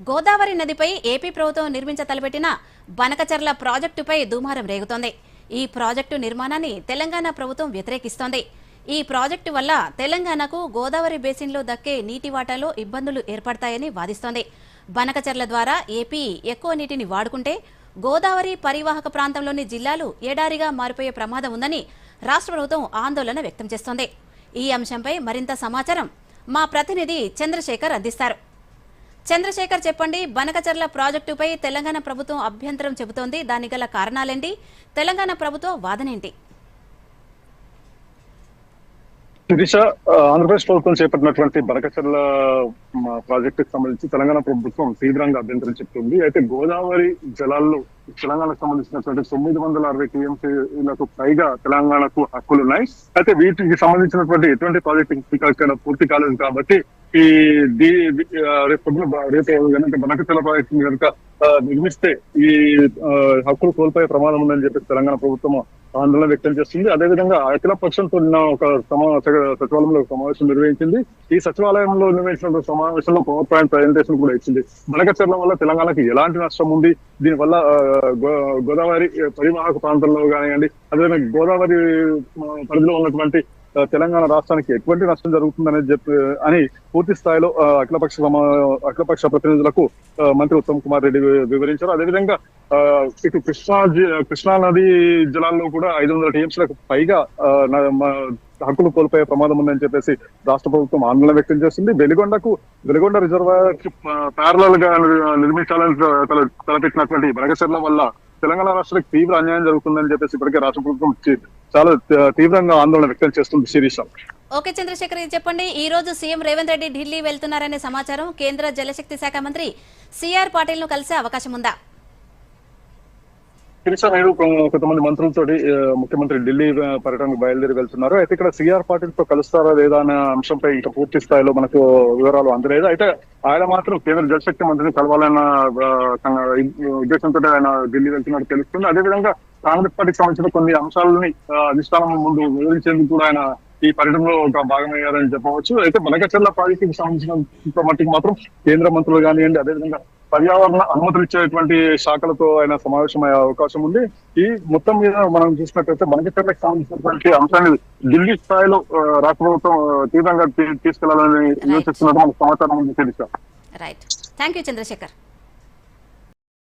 గోదావరి నదిపై ఏపీ ప్రభుత్వం నిర్మించ తలపెట్టిన బనకచర్ల ప్రాజెక్టుపై దుమారం రేగుతోంది. ఈ ప్రాజెక్టు నిర్మాణాన్ని తెలంగాణ ప్రభుత్వం వ్యతిరేకిస్తోంది. ఈ ప్రాజెక్టు వల్ల తెలంగాణకు గోదావరి బేసిన్లో దక్కే నీటి వాటాలో ఇబ్బందులు ఏర్పడతాయని వాదిస్తోంది. బనకచర్ల ద్వారా ఏపీ ఎక్కువ నీటిని వాడుకుంటే గోదావరి పరివాహక ప్రాంతంలోని జిల్లాలు ఎడారిగా మారిపోయే ప్రమాదం ఉందని రాష్ట్ర ప్రభుత్వం ఆందోళన వ్యక్తం చేస్తోంది. ఈ అంశంపై మరింత సమాచారం మా ప్రతినిధి చంద్రశేఖర్ అందిస్తారు. చంద్రశేఖర్ చెప్పండి బనకచర్ల ప్రాజెక్టుపై తెలంగాణ ప్రభుత్వం అభ్యంతరం చెబుతోంది. దాని గల కారణాలేంటి? తెలంగాణ ప్రభుత్వ వాదనేంటి? దిశ ఆంధ్రప్రదేశ్ ప్రభుత్వం చేపట్టినటువంటి బనకచర్ల ప్రాజెక్టు ప్రాజెక్టుకు సంబంధించి తెలంగాణ ప్రభుత్వం తీవ్రంగా అభ్యంతరం చెప్తుంది. అయితే గోదావరి జలాల్లో తెలంగాణకు సంబంధించినటువంటి తొమ్మిది వందల అరవై టీఎంసీలకు పైగా తెలంగాణకు హక్కులు ఉన్నాయి అయితే వీటికి సంబంధించినటువంటి ఎటువంటి ప్రాజెక్టు ఇంకా ఇక్కడ పూర్తి కాలేదు కాబట్టి ఈ రేపు రేపు కనుక బనకచర్ల ప్రాజెక్టు కనుక నిర్మిస్తే ఈ హక్కులు కోల్పోయే ప్రమాదం ఉందని చెప్పి తెలంగాణ ప్రభుత్వం ఆందోళన వ్యక్తం చేస్తుంది. అదేవిధంగా అఖిల పక్షంతో నిన్న ఒక సచివాలయంలో సమావేశం నిర్వహించింది. ఈ సచివాలయంలో నిర్వహించిన సమావేశంలో పవర్ పాయింట్ ప్రజెంటేషన్ కూడా ఇచ్చింది. బనకచర్ల వల్ల తెలంగాణకి ఎలాంటి నష్టం ఉంది? దీని వల్ల గో- గోదావరి పరివాహక ప్రాంతంలో కానివ్వండి అదేవిధంగా గోదావరి పరిధిలో ఉన్నటువంటి తెలంగాణ రాష్ట్రానికి ఎటువంటి నష్టం జరుగుతుందనేది చెప్పి అని పూర్తి స్థాయిలో అఖిలపక్ష అఖిలపక్ష ప్రతినిధులకు మంత్రి ఉత్తమ్ కుమార్ రెడ్డి వివరించారు. అదేవిధంగా ఆ, ఇటు కృష్ణా జి- కృష్ణా నది జలాల్లో కూడా ఐదు వందల టీఎంసీలకు పైగా ఆ, న- మ- హక్కులు కోల్పోయే ప్రమాదం ఉందని చెప్పేసి రాష్ట్ర ప్రభుత్వం ఆందోళన వ్యక్తం చేస్తుంది. వెలిగొండకు వెలిగొండ రిజర్వాయర్ ప్యారలల్గా నిర్మించాలని తలపెట్టినటువంటి బనకచర్ల వల్ల తెలంగాణ రాష్ట్రానికి తీవ్ర అన్యాయం జరుగుతుందని చెప్పేసి ఇప్పటికే రాష్ట్ర ప్రభుత్వం చాలా తీవ్రంగా ఆందోళన వ్యక్తం చేస్తుంది శిరీష. ఓకే చంద్రశేఖర్ ఇది చెప్పండి. ఈ రోజు సీఎం రేవంత్ రెడ్డి ఢిల్లీ వెళ్తున్నారనే సమాచారం కేంద్ర జలశక్తి శాఖ మంత్రి సిఆర్ పాటిల్ను కలిసే అవకాశం ఉందా? శిరీష నాయుడు కొంతమంది మంత్రులతో ముఖ్యమంత్రి ఢిల్లీ పర్యటనకు బయలుదేరి వెళ్తున్నారు. అయితే ఇక్కడ సిఆర్ పాటిల్తో కలుస్తారా లేదా అనే అంశంపై ఇంకా పూర్తి స్థాయిలో మనకు వివరాలు అందలేదు. అయితే ఆయన మాత్రం కేంద్ర జలశక్తి మంత్రిని కలవాలన్న ఉద్దేశంతో ఆయన ఢిల్లీ వెళ్తున్నట్టు తెలుస్తుంది. అదేవిధంగా కాంగ్రెస్ పార్టీకి సంబంధించిన కొన్ని అంశాలని అధిష్టానం ముందు వివరించేందుకు కూడా ఆయన ఈ పర్యటనలో ఒక భాగమయ్యారని చెప్పవచ్చు. అయితే బనకచర్ల ప్రాజెక్టుకి సంబంధించిన మట్టికి మాత్రం కేంద్ర మంత్రులు కానివ్వండి అదేవిధంగా పర్యావరణ అనుమతులు ఇచ్చేటువంటి శాఖలతో ఆయన సమావేశమయ్యే అవకాశం ఉంది. ఈ మొత్తం మీద మనం చూసినట్లయితే బనకచర్లకు సంబంధించినటువంటి అంశాన్ని ఢిల్లీ స్థాయిలో రాష్ట్ర ప్రభుత్వం తీవ్రంగా తీసుకెళ్ళాలని యోచిస్తున్నట్టు మనకు సమాచారం తెలుసా రైట్ థ్యాంక్ యూ చంద్రశేఖర్.